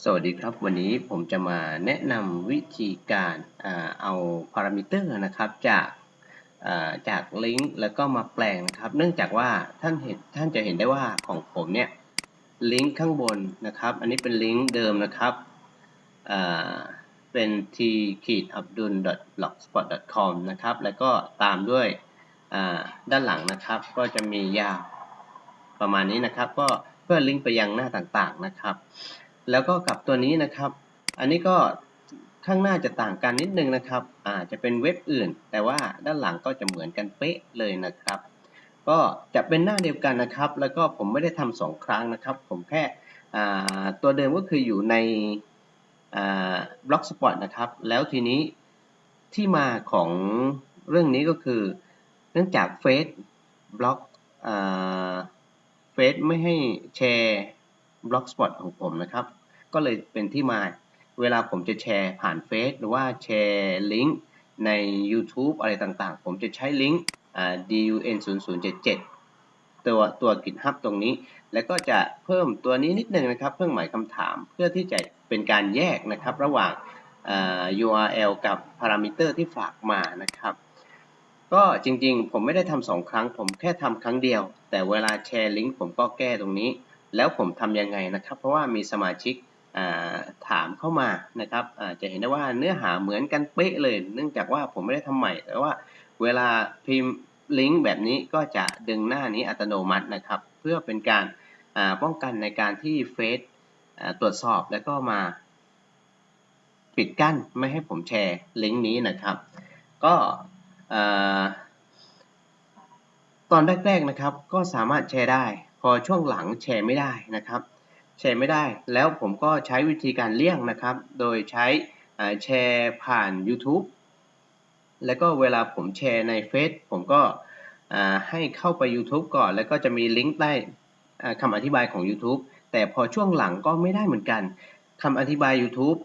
สวัสดีครับวันนี้ผมจะมาแนะนำวิธีการเอาพารามิเตอร์นะครับจากจากลิงก์แล้วก็มาแปลงนะครับ เนื่องจากว่าท่านเห็นท่านจะเห็นได้ว่าของผมเนี่ยลิงก์ข้างบนนะครับ อันนี้เป็นลิงก์เดิมนะครับเป็น t abdul blogspot com นะครับ แล้วก็ตามด้วยด้านหลังนะครับ ก็จะมียาวประมาณนี้นะครับ ก็เพื่อลิงก์ไปยังหน้าต่างๆนะครับ แล้วก็กับตัวนี้นะครับ อันนี้ก็ข้างหน้าจะต่างกันนิดนึงนะครับอาจจะเป็นเว็บอื่น แต่ว่าด้านหลังก็จะเหมือนกันเป๊ะเลยนะครับ ก็จะเป็นหน้าเดียวกันนะครับ แล้วก็ผมไม่ได้ทำสองครั้งนะครับ ผมแค่ตัวเดิมก็คืออยู่ในบล็อกสปอตนะครับ แล้วทีนี้ที่มาของเรื่องนี้ก็คือ เนื่องจากเฟซบล็อกเฟซไม่ให้แชร์ Blogspot ของผมนะครับ ก็เลยเป็นที่มาเวลาผมจะแชร์ผ่านเฟซหรือว่าแชร์ลิงก์ใน YouTube อะไรต่างๆ ผมจะใช้ลิงก์ dun 0 0 7 7ตัวตัว GitHub ตรงนี้ แล้วก็จะเพิ่มตัวนี้นิดนึงนะครับเพิ่มหมายคำถาม เพื่อที่จะเป็นการแยกนะครับ ระหว่าง URL กับพารามิเตอร์ที่ฝากมานะครับก็จริงๆ ผมไม่ได้ทำสองครั้ง ผมแค่ทำครั้งเดียว แต่เวลาแชร์ลิงก์ผมก็แก้ตรงนี้ แล้วผมทำยังไงนะครับ เพราะว่ามีสมาชิกถามเข้ามานะครับจะเห็นได้ว่าเนื้อหาเหมือนกันเป๊ะเลย เนื่องจากว่าผมไม่ได้ทำใหม่ แต่ว่าเวลาพิมพ์ลิงก์แบบนี้ก็จะดึงหน้านี้อัตโนมัตินะครับ เพื่อเป็นการป้องกันในการที่เฟซตรวจสอบแล้วก็มา ปิดกั้นไม่ให้ผมแชร์ลิงก์นี้นะครับ ก็ตอนแรกๆนะครับก็สามารถแชร์ได้ พอช่วงหลังแชร์ไม่ได้นะครับ แชร์ไม่ได้ แล้วผมก็ใช้วิธีการเลี่ยงนะครับ โดยใช้แชร์ผ่าน YouTube แล้วก็เวลาผมแชร์ในเฟซผมก็ให้เข้าไป YouTube ก่อน แล้วก็จะมีลิงก์ใต้คำอธิบายของ YouTube แต่พอช่วงหลังก็ไม่ได้เหมือนกันคำอธิบาย YouTube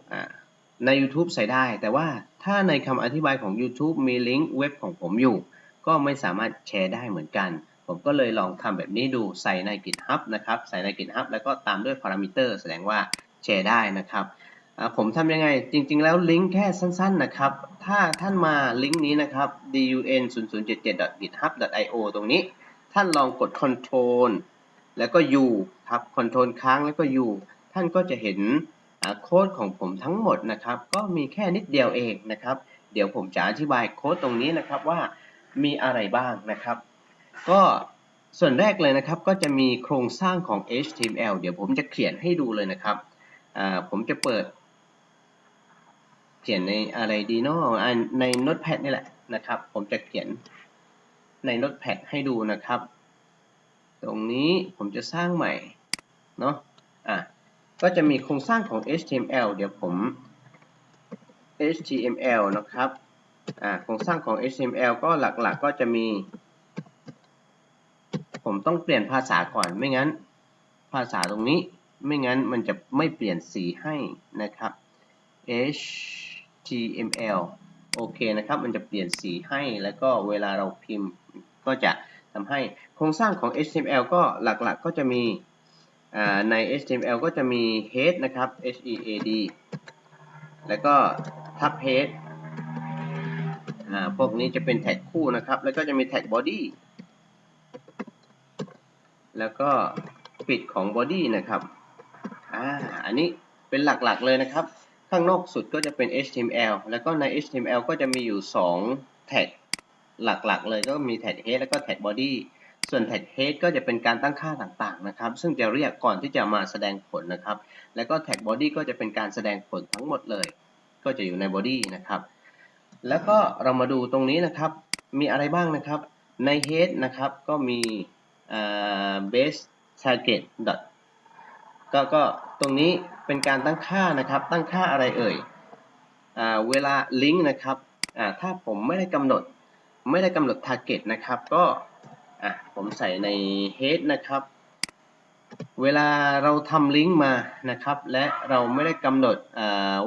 ใน YouTube ใส่ได้ แต่ว่าถ้าในคำอธิบายของ YouTube มีลิงก์เว็บของผมอยู่ ก็ไม่สามารถแชร์ได้เหมือนกัน ผมก็เลยลองทำแบบนี้ดูใส่ใน GitHub นะครับ ใส่ใน GitHub แล้วก็ตามด้วยพารามิเตอร์แสดงว่าแชร์ได้นะครับ ผมทำยังไงจริง ๆ แล้วลิงก์แค่สั้น ๆ นะครับ ถ้าท่านมาลิงก์นี้นะครับ dun 0 0 7 7 github io ตรงนี้ ท่านลองกด Control แล้วก็ U ครับ Control ค้างแล้วก็ U ท่านก็จะเห็นโค้ดของผมทั้งหมดนะครับ ก็มีแค่นิดเดียวเองนะครับ เดี๋ยวผมจะอธิบายโค้ดตรงนี้นะครับว่ามีอะไรบ้างนะครับ ก็ส่วนแรกเลยนะครับก็จะมีโครงสร้างของ HTML เดี๋ยวผมจะเขียนให้ดูเลยนะครับผมจะเปิด เขียนในอะไรดีเนาะใน Notepad นี่แหละนะครับ ผมจะเขียนใน Notepad ให้ดูนะครับ ตรงนี้ผมจะสร้างใหม่เนาะอะก็จะมีโครงสร้างของ HTML เดี๋ยวผม HTML นะครับอ่าโครงสร้างของ HTML ก็หลักๆก็จะมี ผมต้องเปลี่ยนภาษาก่อนไม่งั้น ภาษาตรงนี้ไม่งั้นมันจะไม่เปลี่ยนสีให้นะครับ HTML โอเคนะครับ มันจะเปลี่ยนสีให้แล้วก็เวลาเราพิมพ์ก็จะทำให้โครงสร้างของ HTML ก็หลักๆก็จะมีใน HTML ก็จะมี head นะครับ H E A D แล้วก็ทับ head พวกนี้จะเป็นแท็กคู่นะครับ แล้วก็จะมีแท็ก body แล้วก็ปิดของบอดี้นะครับอ่าอันนี้เป็นหลักๆเลยนะครับ ข้างนอกสุดก็จะเป็น HTML แล้วก็ใน HTML ก็จะมีอยู่ 2 แท็กหลักๆ เลยก็มีแท็ก head แล้วก็แท็ก body ส่วนแท็ก head ก็จะเป็นการตั้งค่าต่างๆนะครับ ซึ่งจะเรียกก่อนที่จะมาแสดงผลนะครับ แล้วก็แท็ก body ก็จะเป็นการแสดงผลทั้งหมดเลย ก็จะอยู่ใน body นะครับ แล้วก็เรามาดูตรงนี้นะครับ มีอะไรบ้างนะครับ ใน head นะครับ ก็มี base target dot ก็ก็ตรงนี้เป็นการตั้งค่านะครับ ตั้งค่าอะไรเอ่ยเวลาลิงก์นะครับถ้าผมไม่ได้กำหนดไม่ได้กำหนด target นะครับ ก็ผมใส่ใน head นะครับ เวลาเราทำลิงก์มานะครับ และเราไม่ได้กำหนด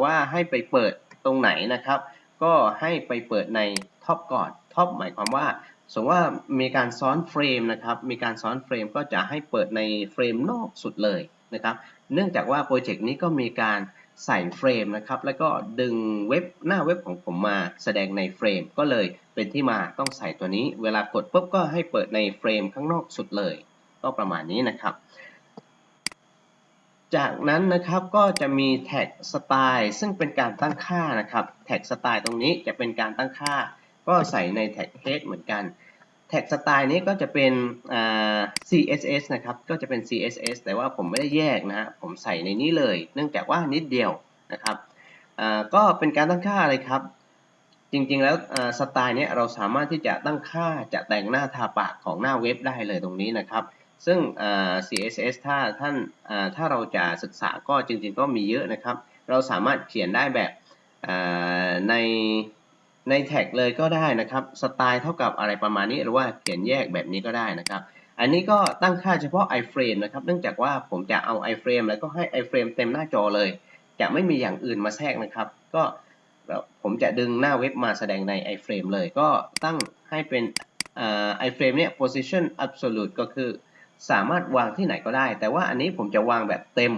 ว่าให้ไปเปิดตรงไหนนะครับ ก็ให้ไปเปิดในท็อปก่อนท็อปหมายความว่า สมมติว่ามีการซ้อนเฟรมนะครับ มีการซ้อนเฟรมก็จะให้เปิดในเฟรมนอกสุดเลยนะครับ เนื่องจากว่าโปรเจกต์นี้ก็มีการใส่เฟรมนะครับ แล้วก็ดึงเว็บหน้าเว็บของผมมาแสดงในเฟรม ก็เลยเป็นที่มาต้องใส่ตัวนี้ เวลากดปุ๊บก็ให้เปิดในเฟรมข้างนอกสุดเลย ก็ประมาณนี้นะครับ จากนั้นนะครับก็จะมีแท็กสไตล์ซึ่งเป็นการตั้งค่านะครับ แท็กสไตล์ตรงนี้จะเป็นการตั้งค่า ก็ใส่ในแท็ก head เหมือนกันแท็กสไตล์นี้ก็จะเป็น CSS นะครับ ก็จะเป็น CSS แต่ว่าผมไม่ได้แยกนะฮะ ผมใส่ในนี้เลย เนื่องจากว่านิดเดียวนะครับ ก็เป็นการตั้งค่าอะไรครับ จริงๆแล้วสไตล์นี้เราสามารถที่จะตั้งค่าจะแต่งหน้าทาปากของหน้าเว็บได้เลยตรงนี้นะครับ ซึ่ง CSS ถ้าท่านถ้าเราจะศึกษาก็จริงๆก็มีเยอะนะครับ เราสามารถเขียนได้แบบใน ในแท็กเลยก็ได้นะครับสไตล์เท่ากับอะไรประมาณนี้หรือว่าเขียนแยกแบบนี้ก็ได้นะครับอันนี้ก็ตั้งค่าเฉพาะ iframe นะครับเนื่องจากว่าผมจะเอา iframe แล้วก็ให้ iframe เต็มหน้าจอเลย จะไม่มีอย่างอื่นมาแทรกนะครับ ก็ผมจะดึงหน้าเว็บมาแสดงใน iframe เลย ก็ตั้งให้เป็น iframe เนี่ย position absolute ก็คือสามารถวางที่ไหนก็ได้ แต่ว่าอันนี้ผมจะวางแบบเต็ม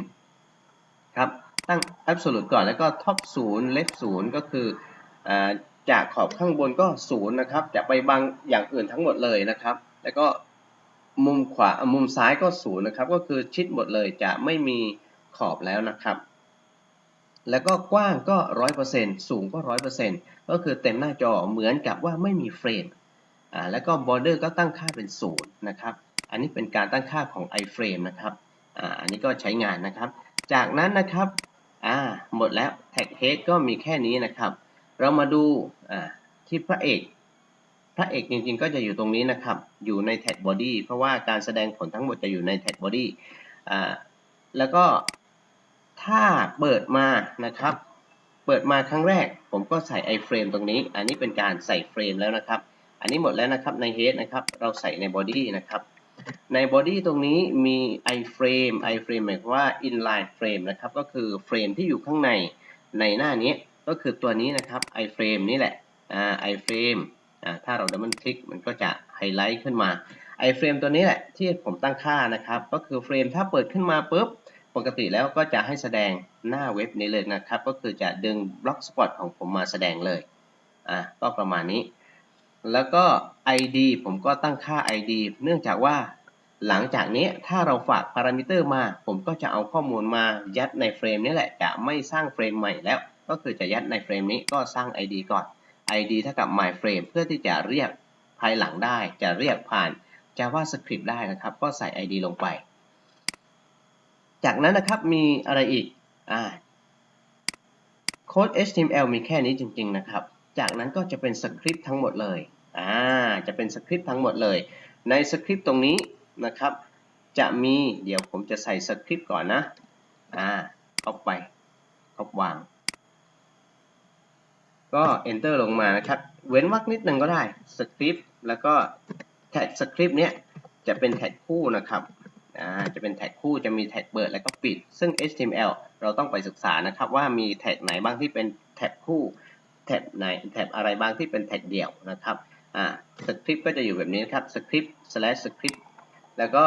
ครับ ตั้ง absolute ก่อนแล้วก็ top 0 left 0 ก็คือ จากขอบข้างบนก็ศูนย์นะครับ จะไปบังอย่างอื่นทั้งหมดเลยนะครับ แล้วก็มุมขวามุมซ้ายก็ศูนย์นะครับ ก็คือชิดหมดเลยจะไม่มีขอบแล้วนะครับ แล้วก็กว้างก็ร้อยเปอร์เซ็นต์สูงก็ร้อยเปอร์เซ็นต์ก็คือเต็มหน้าจอเหมือนกับว่าไม่มีเฟรมอ่าแล้วก็บอร์เดอร์ก็ตั้งค่าเป็นศูนย์นะครับ อันนี้เป็นการตั้งค่าของ iframe นะครับอ่าอันนี้ก็ใช้งานนะครับ จากนั้นนะครับอ่าหมดแล้ว tag head ก็มีแค่นี้นะครับ เรามาดูที่พระเอก พระเอกจริงๆก็จะอยู่ตรงนี้นะครับ อยู่ในแท็กบอดี้เพราะว่าการแสดงผลทั้งหมดจะอยู่ในแท็กบอดี้แล้วก็ถ้าเปิดมานะครับ เปิดมาครั้งแรก ผมก็ใส่ iframe ตรงนี้ อันนี้เป็นการใส่เฟรมแล้วนะครับ อันนี้หมดแล้วนะครับใน head นะครับ เราใส่ใน body นะครับ ใน body ตรงนี้มี iframe iframe หมายความว่า inline frame นะครับ ก็คือเฟรมที่อยู่ข้างในในหน้านี้ ก็คือตัวนี้นะครับ iframe นี่แหละอ่า iframe อ่าถ้าเราดับเบิลคลิกมันก็จะไฮไลท์ขึ้นมา iframe ตัวนี้แหละที่ผมตั้งค่านะครับ ก็คือเฟรมถ้าเปิดขึ้นมาปุ๊บปกติแล้วก็จะให้แสดงหน้าเว็บนี้เลยนะครับ ก็คือจะดึงบล็อกสปอตของผมมาแสดงเลยอ่าก็ประมาณนี้ แล้วก็ id ผมก็ตั้งค่า id เนื่องจากว่าหลังจากนี้ถ้าเราฝากพารามิเตอร์มา ผมก็จะเอาข้อมูลมายัดในเฟรมนี้แหละจะไม่สร้างเฟรมใหม่แล้ว ก็คือจะยัดในเฟรมนี้ก็สร้าง id ก่อน id เท่ากับ my frame เพื่อที่จะเรียกภายหลังได้ จะเรียกผ่าน javascript ได้นะครับ ก็ใส่ id ลงไป จากนั้นนะครับมีอะไรอีกอ่าโค้ด html มีแค่นี้จริง ๆ นะครับ จากนั้นก็จะเป็นสคริปต์ทั้งหมดเลย อ่า จะเป็นสคริปต์ทั้งหมดเลย ในสคริปต์ตรงนี้นะครับ จะมี เดี๋ยวผมจะใส่สคริปต์ก่อนนะ อ่า เข้าไป เข้าวาง ก็ enter ลงมานะครับ เว้นวรรคนิดนึงก็ได้ script แล้วก็แท็ก script เนี้ยจะเป็นแท็กคู่นะครับอ่าจะเป็นแท็กคู่จะมีแท็กเปิดแล้วก็ปิด ซึ่ง HTML เราต้องไปศึกษานะครับ ว่ามีแท็กไหนบ้างที่เป็นแท็กคู่แท็บไหนแท็บอะไรบ้างที่เป็นแท็กเดี่ยวนะครับอ่าสคริปต์ก็จะอยู่แบบนี้นครับ script slash script แล้วก็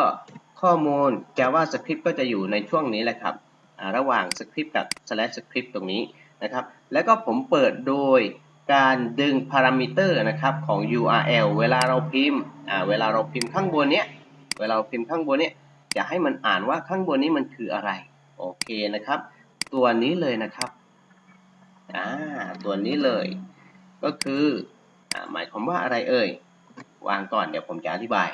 ข้อมูล JavaScript ก็จะอยู่ในช่วงนี้แหละครับ ระหว่าง script กับ slash script ตรงนี้ นะครับ แล้วก็ผมเปิดโดยการดึงพารามิเตอร์นะครับของ URL เวลาเราพิมพ์อ่าเวลาเราพิมพ์ข้างบนเนี้ยเวลาเราพิมพ์ข้างบนเนี้ยจะให้มันอ่านว่าข้างบนนี้มันคืออะไร โอเคนะครับ ตัวนี้เลยนะครับอ่าตัวนี้เลย ก็คืออ่าหมายความว่าอะไรเอ่ยวางก่อนเดี๋ยวผมจะอธิบาย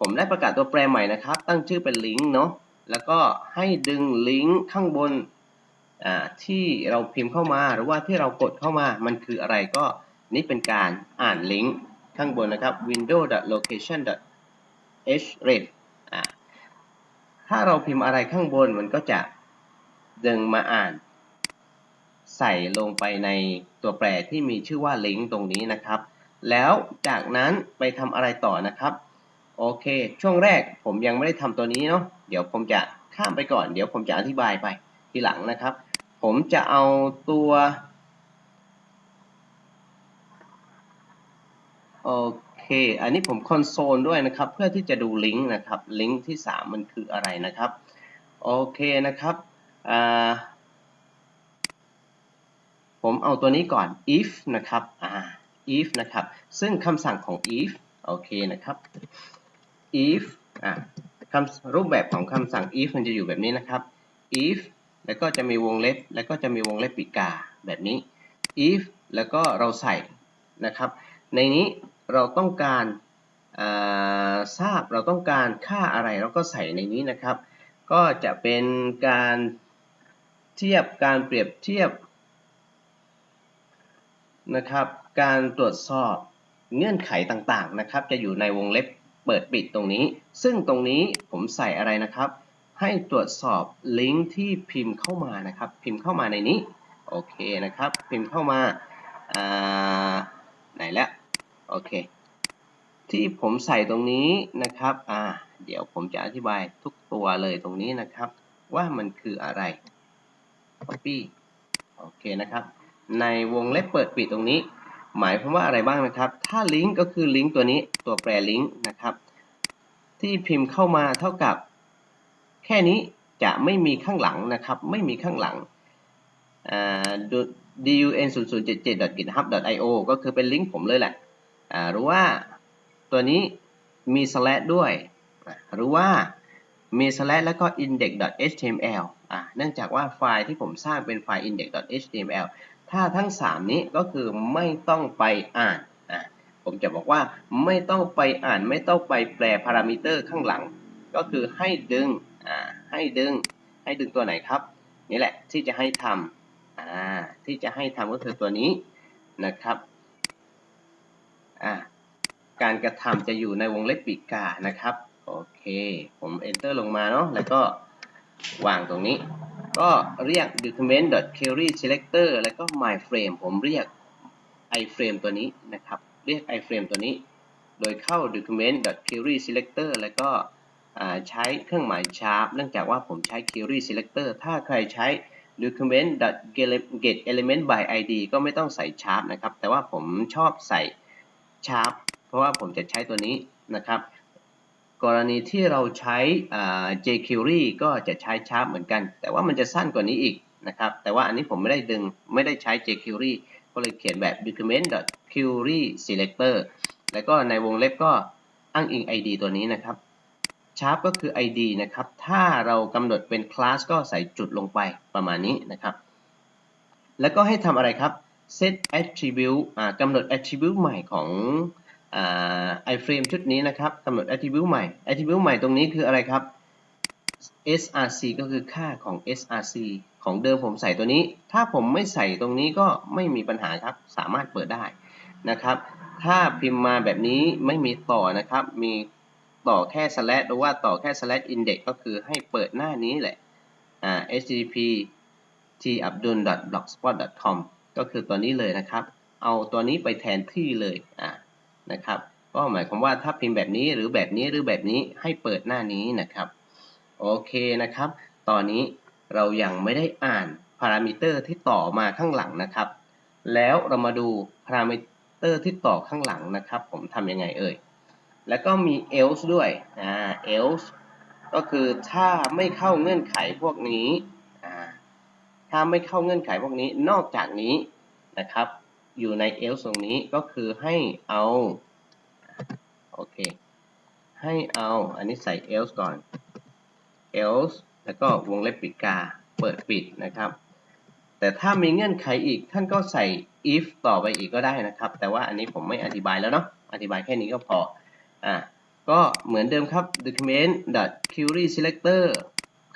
ผมได้ประกาศตัวแปรใหม่นะครับ ตั้งชื่อเป็นลิงก์เนาะแล้วก็ให้ดึงลิงก์ข้างบน ที่เราพิมพ์เข้ามาหรือว่าที่เรากดเข้ามามันคืออะไรก็นี่เป็นการอ่านลิงก์ข้างบนนะครับ window.location.href ถ้าเราพิมพ์อะไรข้างบนมันก็จะดึงมาอ่าน ใส่ลงไปในตัวแปรที่มีชื่อว่าลิงก์ตรงนี้นะครับ แล้วจากนั้นไปทำอะไรต่อนะครับ โอเค ช่วงแรกผมยังไม่ได้ทำตัวนี้เนาะเดี๋ยวผมจะข้ามไปก่อน เดี๋ยวผมจะอธิบายไปทีหลังนะครับ ผมจะเอาตัวโอเค อันนี้ผมคอนโซลด้วยนะครับ เพื่อที่จะดูลิงก์นะครับ ลิงก์ที่ 3 มันคืออะไรนะครับ โอเคนะครับ ผมเอาตัวนี้ก่อน if นะครับ if นะครับ ซึ่งคำสั่งของ if โอเคนะครับ if อ่าคำรูปแบบของคำสั่ง if มันจะอยู่แบบนี้นะครับ if แล้วก็จะมีวงเล็บ แล้วก็จะมีวงเล็บปีกาแบบนี้ if แล้วก็เราใส่นะครับ ในนี้เราต้องการทราบเราต้องการค่าอะไรเราก็ใส่ในนี้นะครับ ก็จะเป็นการเทียบการเปรียบเทียบนะครับ การตรวจสอบเงื่อนไขต่างๆนะครับ จะอยู่ในวงเล็บเปิดปิดตรงนี้ ซึ่งตรงนี้ผมใส่อะไรนะครับ ให้ตรวจสอบลิงก์ที่พิมพ์เข้ามานะครับ พิมพ์เข้ามาในนี้ โอเคนะครับ พิมพ์เข้ามาไหนแล้วโอเค ที่ผมใส่ตรงนี้นะครับ อ่า เดี๋ยวผมจะอธิบายทุกตัวเลยตรงนี้นะครับ ว่ามันคืออะไร copy โอเคนะครับ ในวงเล็บเปิดปิดตรงนี้ หมายความว่าอะไรบ้างนะครับ ถ้าลิงก์ก็คือลิงก์ตัวนี้ตัวแปรลิงก์นะครับ ที่พิมพ์เข้ามาเท่ากับ แค่นี้จะไม่มีข้างหลังนะครับ ไม่มีข้างหลัง dun0077.github.io ก็คือเป็นลิงก์ผมเลยแหละหรือว่าตัวนี้มี slash ด้วย หรือว่ามี slash แล้วก็ index.html เนื่องจากว่าไฟล์ที่ผมสร้างเป็นไฟล์ index.html ถ้าทั้ง 3 นี้ก็คือไม่ต้องไปอ่านผมจะบอกว่าไม่ต้องไปอ่านไม่ต้องไปแปลพารามิเตอร์ข้างหลัง ก็คือให้ดึง ให้ดึงให้ดึงตัวไหนครับ นี่แหละที่จะให้ทำที่จะให้ทำก็คือตัวนี้นะครับการกระทำจะอยู่ในวงเล็บปีกานะครับโอเค ผม enter ลงมาเนาะแล้วก็วางตรงนี้ ก็เรียก document.query selector แล้วก็ my frame ผมเรียก iframe ตัวนี้นะครับ เรียก iframe ตัวนี้ โดยเข้า document.query selector แล้วก็ ใช้เครื่องหมาย sharp เนื่องจากว่าผมใช้ query selector ถ้าใครใช้ document get element by id ก็ไม่ต้องใส่ sharp นะครับ แต่ว่าผมชอบใส่ sharp เพราะว่าผมจะใช้ตัวนี้นะครับ กรณีที่เราใช้ jQuery ก็จะใช้ sharp เหมือนกัน แต่ว่ามันจะสั้นกว่านี้อีกนะครับ แต่ว่าอันนี้ผมไม่ได้ดึงไม่ได้ใช้ jQuery ก็เลยเขียนแบบ document query selector แล้วก็ในวงเล็บก็อ้างอิง id ตัวนี้นะครับ sharp ก็คือ id นะครับ ถ้าเรากำหนดเป็นคลาสก็ใส่จุดลงไปประมาณนี้นะครับ แล้วก็ให้ทำอะไรครับ set attribute กำหนด attribute ใหม่ของ iframe ชุดนี้นะครับกำหนด attribute ใหม่ attribute ใหม่ตรงนี้คืออะไรครับ src ก็คือค่าของ src ของเดิมผมใส่ตัวนี้ ถ้าผมไม่ใส่ตรงนี้ก็ไม่มีปัญหาครับ สามารถเปิดได้นะครับ ถ้าพิมพ์มาแบบนี้ไม่มีต่อนะครับ มี ต่อแค่ slash หรือว่าต่อแค่ slash index ก็คือให้เปิดหน้านี้แหละ http t abdul blogspot com ก็คือตัวนี้เลยนะครับ เอาตัวนี้ไปแทนที่เลยนะครับก็หมายความว่าถ้าพิมพ์แบบนี้หรือแบบนี้หรือแบบนี้ให้เปิดหน้านี้นะครับโอเคนะครับ ตอนนี้เรายังไม่ได้อ่านพารามิเตอร์ที่ต่อมาข้างหลังนะครับ แล้วเรามาดูพารามิเตอร์ที่ต่อข้างหลังนะครับ ผมทำยังไงเอ่ย แล้วก็มี else ด้วยอ่า else ก็คือถ้าไม่เข้าเงื่อนไขพวกนี้อ่าถ้าไม่เข้าเงื่อนไขพวกนี้นอกจากนี้นะครับ อยู่ใน else ตรงนี้ก็คือให้เอาโอเคให้เอาอันนี้ใส่ else ก่อน else แล้วก็วงเล็บปิดกาเปิดปิดนะครับแต่ถ้ามีเงื่อนไขอีกท่านก็ใส่ if ต่อไปอีกก็ได้นะครับ แต่ว่าอันนี้ผมไม่อธิบายแล้วเนาะอธิบายแค่นี้ก็พอ อะก็เหมือนเดิมครับ document query selector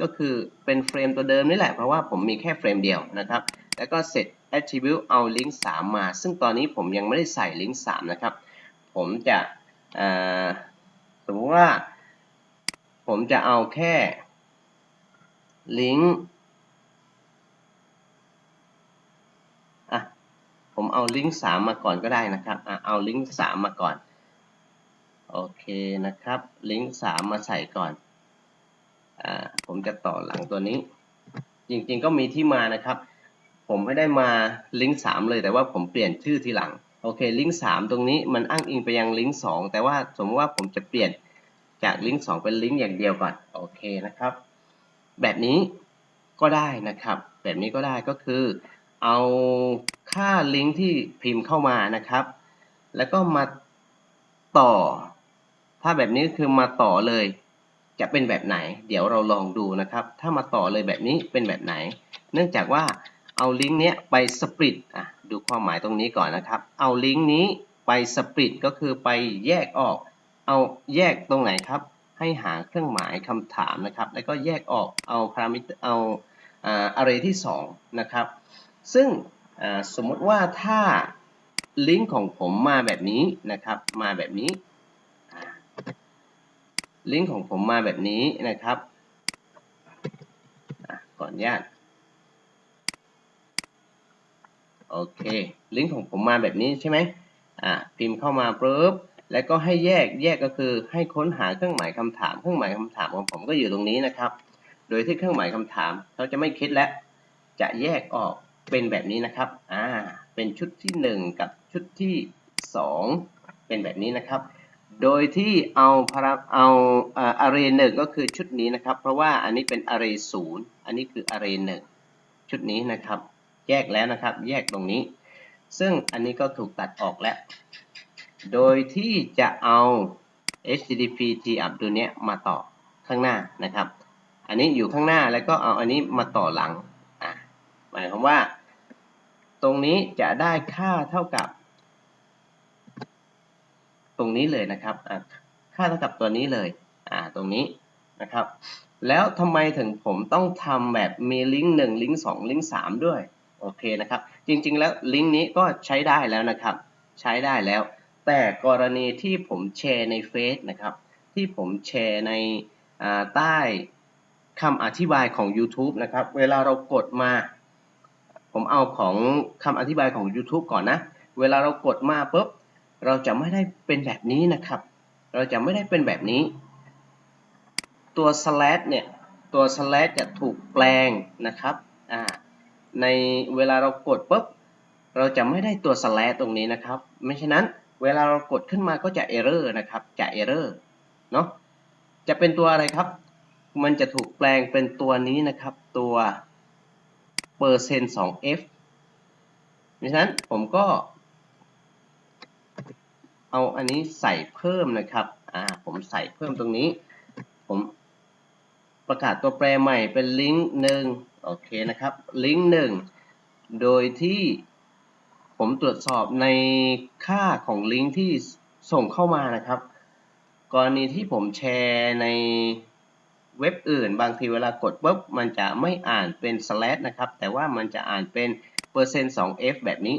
ก็คือเป็นเฟรมตัวเดิมนี่แหละ เพราะว่าผมมีแค่เฟรมเดียวนะครับ แล้วก็ set attribute เอา link 3มา ซึ่งตอนนี้ผมยังไม่ได้ใส่ link 3นะครับ ผมจะสมมติว่า ผมจะเอาแค่ link อะผมเอา link 3มาก่อนก็ได้นะครับอะเอา link 3มาก่อน โอเคนะครับ ลิงก์สามมาใส่ก่อน อ่า ผมจะต่อหลังตัวนี้ จริงๆก็มีที่มานะครับ ผมไม่ได้มาลิงก์สามเลยแต่ว่าผมเปลี่ยนชื่อทีหลัง โอเค ลิงก์สามตรงนี้มันอ้างอิงไปยังลิงก์สองแต่ว่าสมมติว่าผมจะเปลี่ยนจากลิงก์สองเป็นลิงก์อย่างเดียวก่อน โอเคนะครับ แบบนี้ก็ได้นะครับ แบบนี้ก็ได้ก็คือ เอาค่าลิงก์ที่พิมพ์เข้ามานะครับ แล้วก็มาต่อ ถ้าแบบนี้คือมาต่อเลย จะเป็นแบบไหน เดี๋ยวเราลองดูนะครับ ถ้ามาต่อเลยแบบนี้เป็นแบบไหน เนื่องจากว่าเอาลิงก์เนี้ยไปสปริตอะดูความหมายตรงนี้ก่อนนะครับ เอาลิงก์นี้ไปสปริตก็คือไปแยกออก เอาแยกตรงไหนครับ ให้หาเครื่องหมายคำถามนะครับ แล้วก็แยกออกเอาพารามิเตอร์เอาอ่า array ที่ 2 นะครับ ซึ่งสมมติว่าถ้าลิงก์ของผมมาแบบนี้นะครับ มาแบบนี้ ลิงก์ของผมมาแบบนี้นะครับก่อนญาตโอเค ลิงก์ของผมมาแบบนี้ใช่ไหมอ่าพิมพ์เข้ามาปุ๊บแล้วก็ให้แยกแยกก็คือให้ค้นหาเครื่องหมายคำถาม เครื่องหมายคำถามของผมก็อยู่ตรงนี้นะครับ โดยที่เครื่องหมายคำถามเขาจะไม่คิดแล้วจะแยกออกเป็นแบบนี้นะครับ อ่า เป็นชุดที่ 1 กับชุดที่ 2 เป็นแบบนี้นะครับ โดยที่เอาพาราเอาอ่า array 1ก็คือชุดนี้นะครับ เพราะว่าอันนี้เป็น array 0อันนี้คือ array 1ชุดนี้นะครับ แยกแล้วนะครับ แยกตรงนี้ ซึ่งอันนี้ก็ถูกตัดออกแล้ว โดยที่จะเอา http t up ตัวนี้มาต่อข้างหน้านะครับ อันนี้อยู่ข้างหน้าแล้วก็เอาอันนี้มาต่อหลังหมายความว่า ตรงนี้จะได้ค่าเท่ากับ ตรงนี้เลยนะครับค่าเท่ากับตัวนี้เลยตรงนี้นะครับ แล้วทำไมถึงผมต้องทำแบบมีลิงก์หนึ่งลิงก์สองลิงก์สามด้วยโอเคนะครับ จริงๆ แล้วลิงก์นี้ก็ใช้ได้แล้วนะครับ ใช้ได้แล้ว แต่กรณีที่ผมแชร์ในเฟซนะครับ ที่ผมแชร์ในใต้คำอธิบายของ YouTube นะครับ เวลาเรากดมา ผมเอาของคำอธิบายของ YouTube ก่อนนะ เวลาเรากดมาปุ๊บ เราจะไม่ได้เป็นแบบนี้นะครับ เราจะไม่ได้เป็นแบบนี้ ตัว slash เนี่ย ตัว slash จะถูกแปลงนะครับในเวลาเรากดปุ๊บ เราจะไม่ได้ตัว slash ตรงนี้นะครับ ไม่ฉะนั้นเวลาเรากดขึ้นมาก็จะ error นะครับ จะ error เนาะจะเป็นตัวอะไรครับ มันจะถูกแปลงเป็นตัวนี้นะครับ ตัวเปอร์เซ็นต์ 2f ดังนั้นผมก็ เอาอันนี้ใส่เพิ่มนะครับ อ่า ผมใส่เพิ่มตรงนี้ ผมประกาศตัวแปรใหม่เป็นลิงก์หนึ่งโอเคนะครับ ลิงก์หนึ่งโดยที่ผมตรวจสอบในค่าของลิงก์ที่ส่งเข้ามานะครับ กรณีที่ผมแชร์ในเว็บอื่น บางทีเวลากดปุ๊บมันจะไม่อ่านเป็น slash นะครับ แต่ว่ามันจะอ่านเป็นเปอร์เซ็นต์ 2f แบบนี้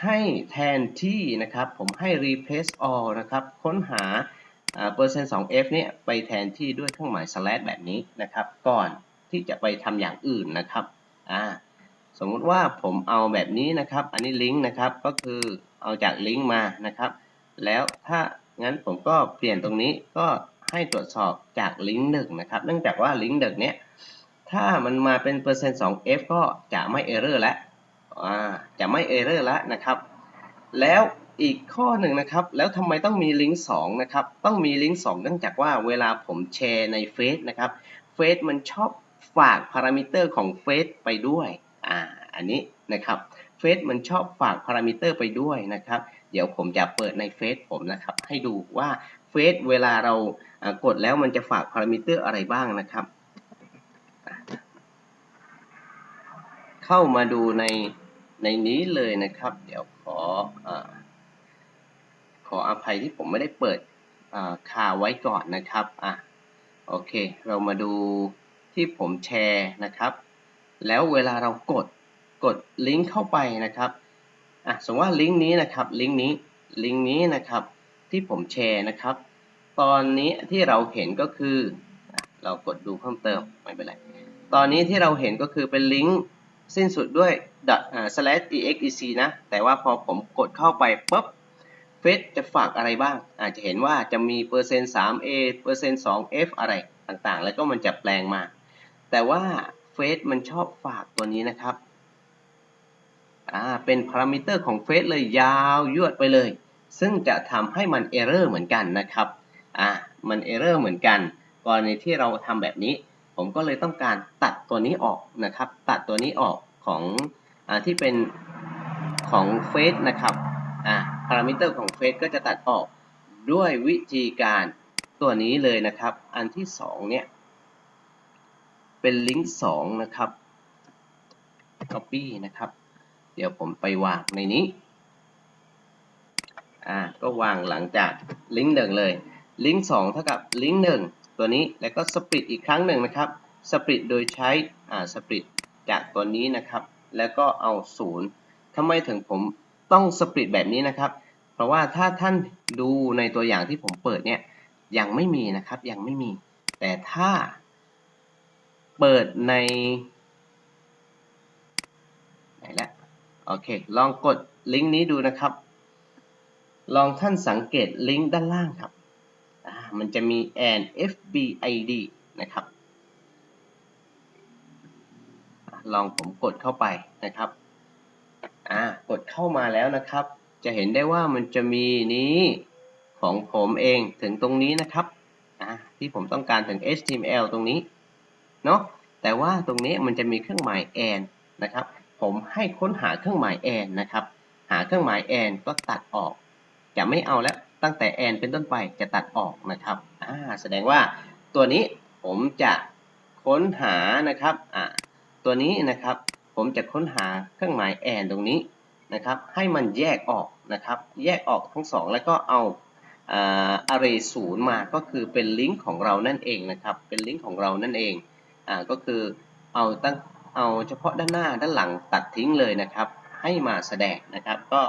ให้แทนที่นะครับ ผมให้ replace all นะครับ ค้นหาเปอร์เซ็นต์ 2f เนี่ยไปแทนที่ด้วยเครื่องหมาย slash แบบนี้นะครับ ก่อนที่จะไปทำอย่างอื่นนะครับอ่าสมมุติว่าผมเอาแบบนี้นะครับ อันนี้ลิงก์นะครับ ก็คือเอาจากลิงก์มานะครับ แล้วถ้างั้นผมก็เปลี่ยนตรงนี้ก็ให้ตรวจสอบจากลิงก์หนึ่งนะครับ เนื่องจากว่าลิงก์หนึ่งเนี้ยถ้ามันมาเป็นเปอร์เซ็นต์ 2f ก็จะไม่เออร์เรอร์แล้ว จะไม่เอเรอร์แล้วนะครับ แล้วอีกข้อหนึ่งนะครับ แล้วทำไมต้องมีลิงก์2นะครับ ต้องมีลิงก์2เนื่องจากว่าเวลาผมแชร์ในเฟซนะครับเฟซมันชอบฝากพารามิเตอร์ของเฟซไปด้วย อ่า อันนี้นะครับเฟซมันชอบฝากพารามิเตอร์ไปด้วยนะครับ เดี๋ยวผมจะเปิดในเฟซผมนะครับ ให้ดูว่าเฟซเวลาเรากดแล้วมันจะฝากพารามิเตอร์อะไรบ้างนะครับ เข้ามาดูใน ในนี้เลยนะครับ เดี๋ยวขออขออภัยที่ผมไม่ได้เปิดคาไว้ก่อนนะครับอะโอเค เรามาดูที่ผมแชร์นะครับ แล้วเวลาเรากดกดลิงก์เข้าไปนะครับอะสมมติว่าลิงก์นี้นะครับลิงก์นี้ลิงก์นี้นะครับที่ผมแชร์นะครับ ตอนนี้ที่เราเห็นก็คือ เรากดดูเพิ่มเติมไม่เป็นไรตอนนี้ที่เราเห็นก็คือเป็นลิงก์สิ้นสุดด้วย slash .exe นะ แต่ว่าพอผมกดเข้าไปปุ๊บเฟซจะฝากอะไรบ้าง อาจจะเห็นว่าจะมีเปอร์เซ็นต์ 3a เปอร์เซ็นต์ 2f อะไรต่างๆ แล้วก็มันจะแปลงมา แต่ว่าเฟซมันชอบฝากตัวนี้นะครับ อ่า เป็นพารามิเตอร์ของเฟซเลยยาวยวดไปเลย ซึ่งจะทำให้มันเอเรอร์เหมือนกันนะครับ อะมันเอเรอร์เหมือนกัน กรณีที่เราทำแบบนี้ ผมก็เลยต้องการตัดตัวนี้ออกนะครับ ตัดตัวนี้ออกของ ที่เป็นของเฟซนะครับอ่าพารามิเตอร์ของเฟซก็จะตัดออกด้วยวิธีการตัวนี้เลยนะครับ อันที่สองเนี่ย เป็นลิงก์สองนะครับ copy นะครับ เดี๋ยวผมไปวางในนี้อ่าก็วางหลังจากลิงก์หนึ่งเลย ลิงก์สองเท่ากับลิงก์หนึ่งตัวนี้แล้วก็สปริตอีกครั้งหนึ่งนะครับสปริตโดยใช้อ่าสปริตจากตัวนี้นะครับ แล้วก็เอาศูนย์ทำไมถึงผมต้องสปริตแบบนี้นะครับ เพราะว่าถ้าท่านดูในตัวอย่างที่ผมเปิดเนี่ยยังไม่มีนะครับยังไม่มี แต่ถ้าเปิดในไหนละโอเค ลองกดลิงก์นี้ดูนะครับ ลองท่านสังเกตลิงก์ด้านล่างครับ มันจะมี and FBID นะครับ ลองผมกดเข้าไปนะครับ อ่ากดเข้ามาแล้วนะครับ จะเห็นได้ว่ามันจะมีนี้ของผมเองถึงตรงนี้นะครับ อ่าที่ผมต้องการถึง HTML ตรงนี้ เนาะแต่ว่าตรงนี้มันจะมีเครื่องหมาย and นะครับ ผมให้ค้นหาเครื่องหมาย and นะครับ หาเครื่องหมาย and ก็ตัดออก จะไม่เอาแล้วตั้งแต่ and เป็นต้นไปจะตัดออกนะครับอ่าแสดงว่าตัวนี้ผมจะค้นหานะครับอ่า ตัวนี้นะครับ ผมจะค้นหาเครื่องหมาย and ตรงนี้นะครับ ให้มันแยกออกนะครับ แยกออกทั้งสองแล้วก็เอา array ศูนย์มาก็คือเป็นลิงก์ของเรานั่นเองนะครับ เป็นลิงก์ของเรานั่นเองอ่าก็คือเอาตั้งเอาเฉพาะด้านหน้าด้านหลังตัดทิ้งเลยนะครับ ให้มาแสดงนะครับก็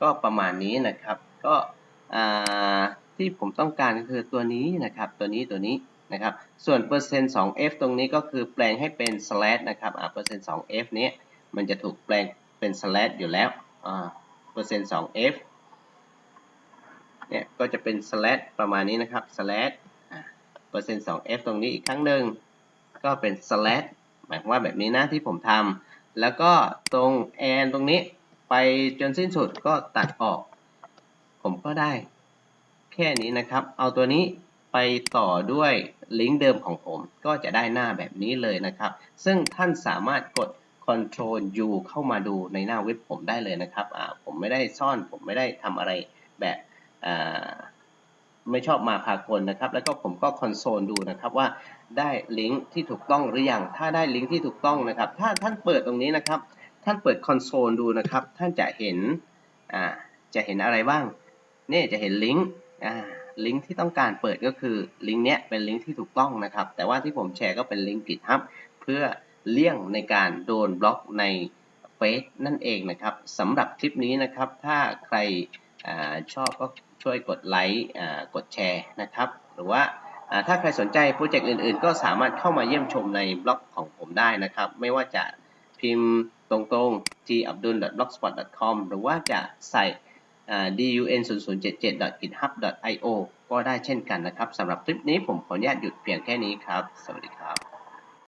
ก็ประมาณนี้นะครับ ก็ที่ผมต้องการก็คือตัวนี้นะครับ ตัวนี้ตัวนี้ นะครับ ส่วนเปอร์เซ็นต์ 2f ตรงนี้ก็คือแปลงให้เป็น slash นะครับอ่าเปอร์เซ็นต์ 2f นี้มันจะถูกแปลงเป็น slash อยู่แล้วอ่าเปอร์เซ็นต์ 2f เนี่ยก็จะเป็น slash ประมาณนี้นะครับ slash เปอร์เซ็นต์ 2f ตรงนี้อีกครั้งหนึ่งก็เป็น slash หมายความว่าแบบนี้นะที่ผมทำแล้วก็ตรง and ตรงนี้ไปจนสิ้นสุดก็ตัดออก ผมก็ได้แค่นี้นะครับ เอาตัวนี้ ไปต่อด้วยลิงก์เดิมของผม ก็จะได้หน้าแบบนี้เลยนะครับ ซึ่งท่านสามารถกด Ctrl U เข้ามาดูในหน้าเว็บผมได้เลยนะครับผมไม่ได้ซ่อนผมไม่ได้ทำอะไรแบบไม่ชอบมาพากลนะครับ แล้วก็ผมก็คอนโซลดูนะครับว่าได้ลิงก์ที่ถูกต้องหรือยัง ถ้าได้ลิงก์ที่ถูกต้องนะครับ ถ้าท่านเปิดตรงนี้นะครับ ท่านเปิดคอนโซลดูนะครับ ท่านจะเห็น อ่า จะเห็นอะไรบ้าง นี่จะเห็นลิงก์ อ่า ลิงก์ที่ต้องการเปิดก็คือลิงก์เนี้ยเป็นลิงก์ที่ถูกต้องนะครับ แต่ว่าที่ผมแชร์ก็เป็นลิงก์ผิดครับเพื่อเลี่ยงในการโดนบล็อกในเฟซนั่นเองนะครับสำหรับคลิปนี้นะครับ ถ้าใครอชอบก็ช่วยกดไลค์กดแชร์นะครับ หรือว่าถ้าใครสนใจโปรเจกต์อื่นๆ ก็สามารถเข้ามาเยี่ยมชมในบล็อกของผมได้นะครับ ไม่ว่าจะพิมพ์ตรงๆ t abdul blogspot com หรือว่าจะใส่ dun 0 0 7 7 github io ก็ได้เช่นกันนะครับสำหรับคลิปนี้ผมขออนุญาตหยุดเพียงแค่นี้ครับ สวัสดีครับ